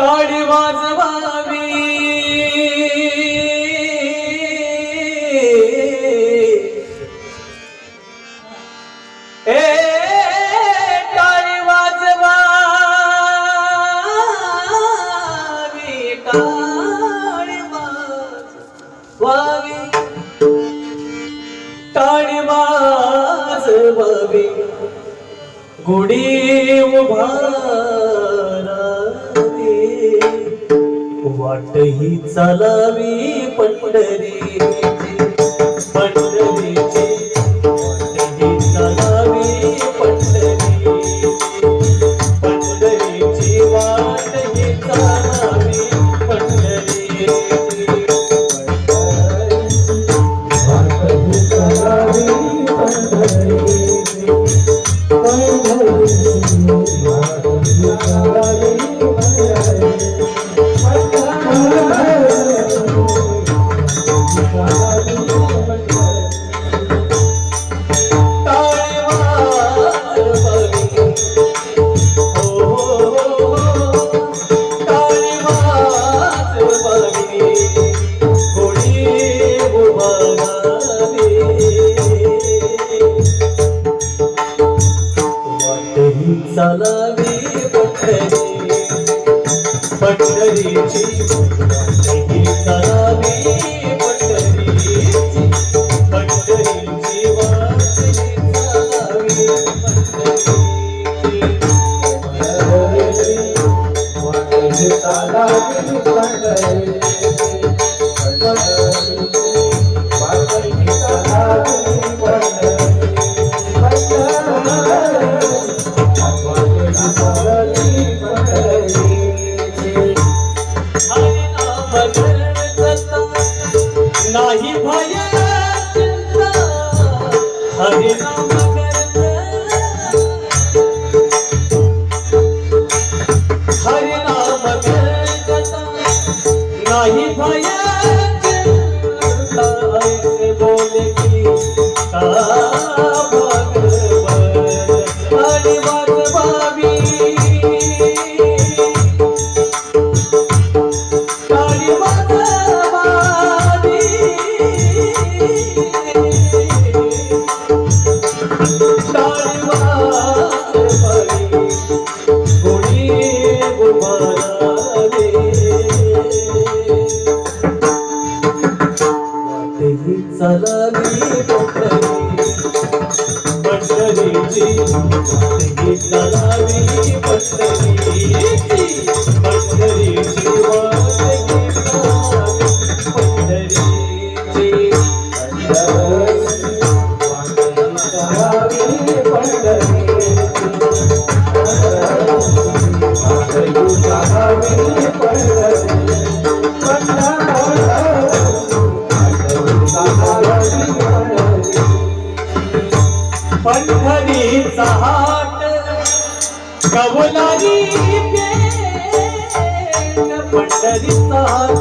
टाळी वाजवावी ए टाळी वाजवावी टाळी वाजवावी टाळी वाजवावी गुडी उभा वाटही चालावी पंढरी. ధరించి বলে কি ಚರಿತಾರ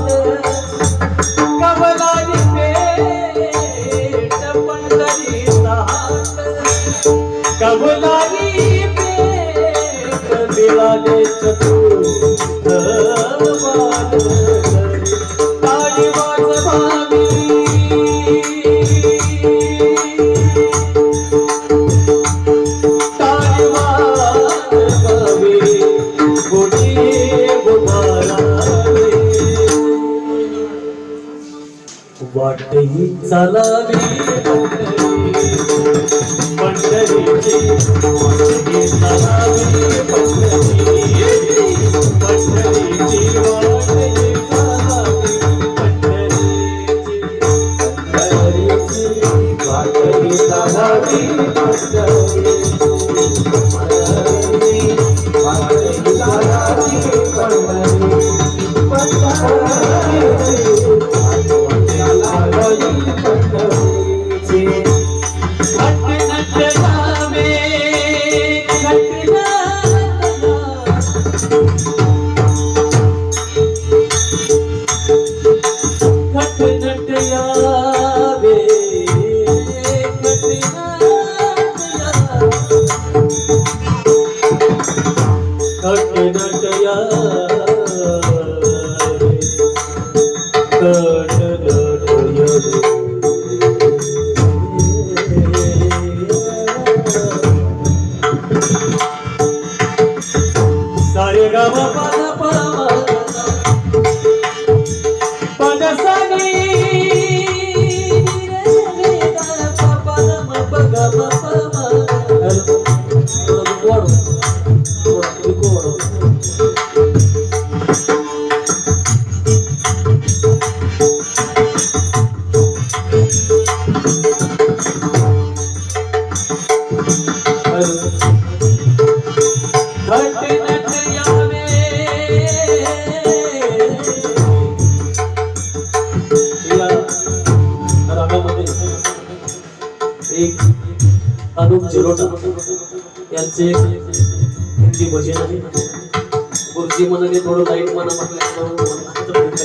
मनाने थोडं लाइट मना म्हटलं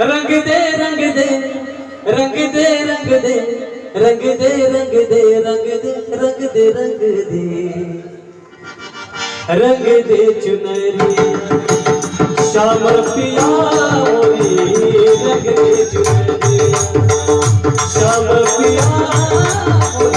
रंग दे रंग दे रंग दे रंग दे रंग दे रंग दे रंग दे रंग दे रंग दे. रंग दे चुनरी श्याम पिया मोरी रंग दे चुनरी श्याम पिया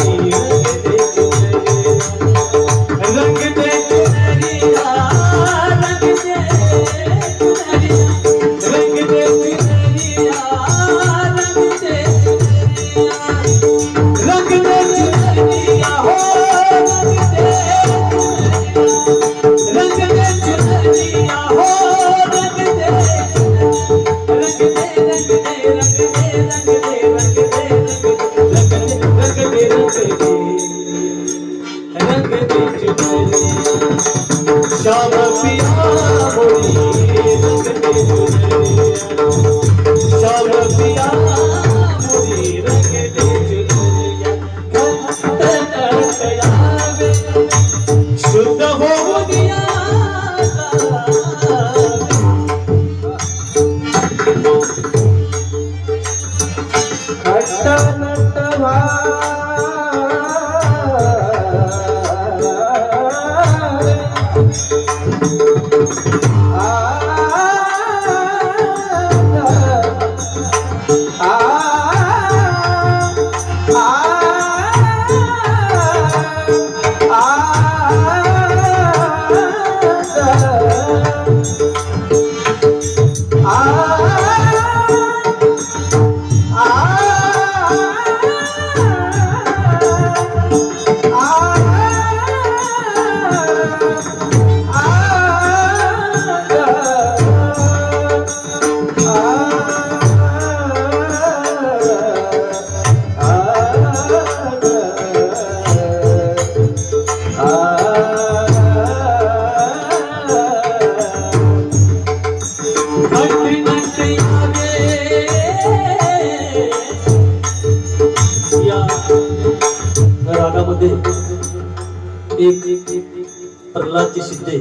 प्रल्हादची शिंदे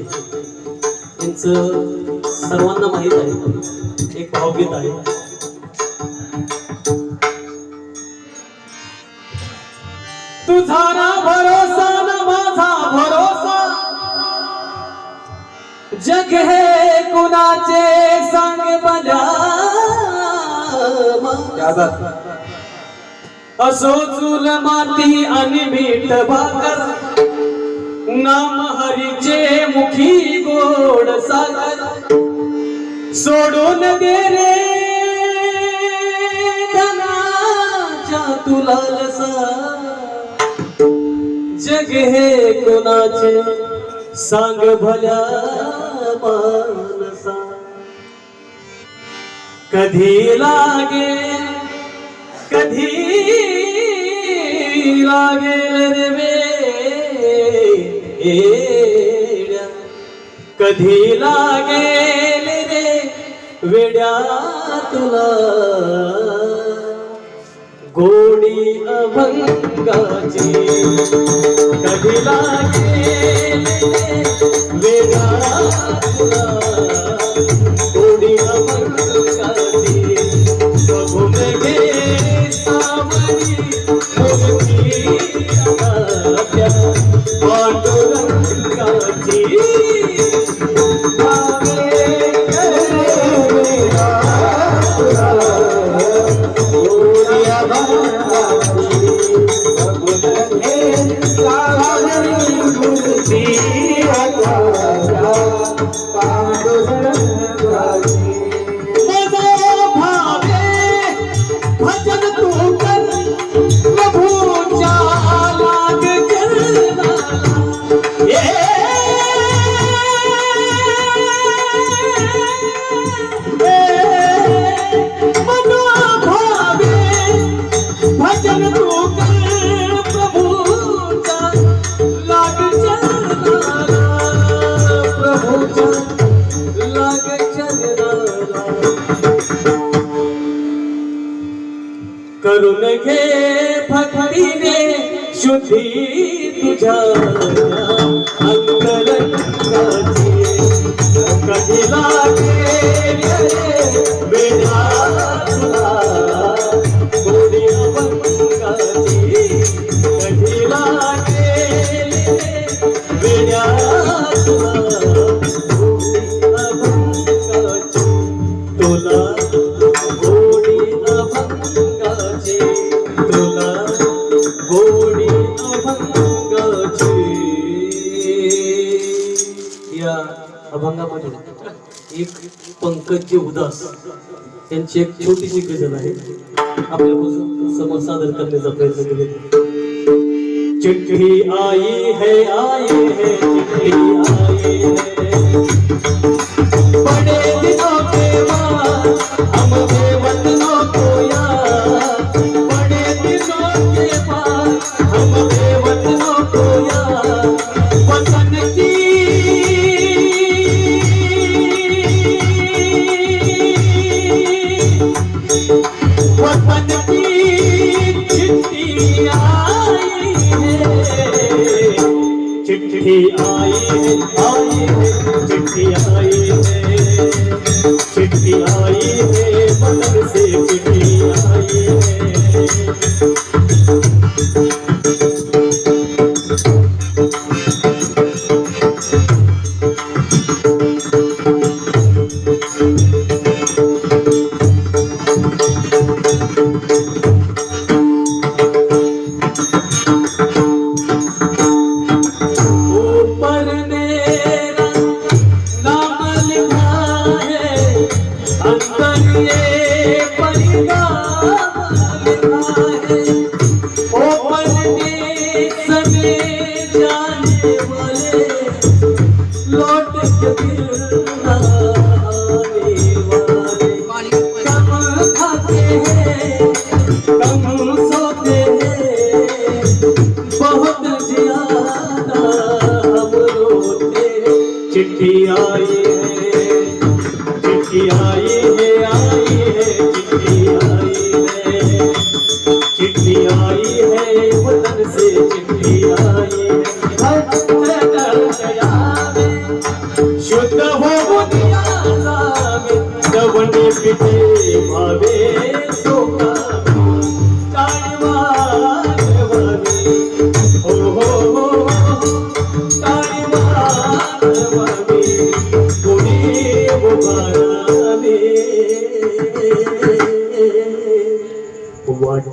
यांचं सर्वांना माहीत आहे. एक भावगीत आहे. तुझा ना भरोसा ना माझा भरोसा. जग हे कुणाचे सांग बात असो चूल माती आणि मीठ भाकर. नाम हरीचे मुखी गोड सागर। सोडून दे रे। धनाच्या तुला लसा जग हे कोणाचे सांग भल्या मानसा। कधी लागे, कधी लागेल रे येड्या कधी लागेल रे वेड्या तुला? गोडी अभंगाची. कधी लागेल रे अभंगामध्ये. एक पंकज उदास यांची एक छोटीशी गजल आहे. आपल्यापासून समोर सादर करण्याचा प्रयत्न केले चिठ्ठी आई है आई है चिठ्ठी आई है.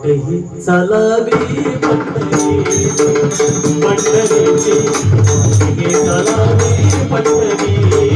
மட்டகி சலாபி பட்டகி பட்டகி சலாபி பட்டகி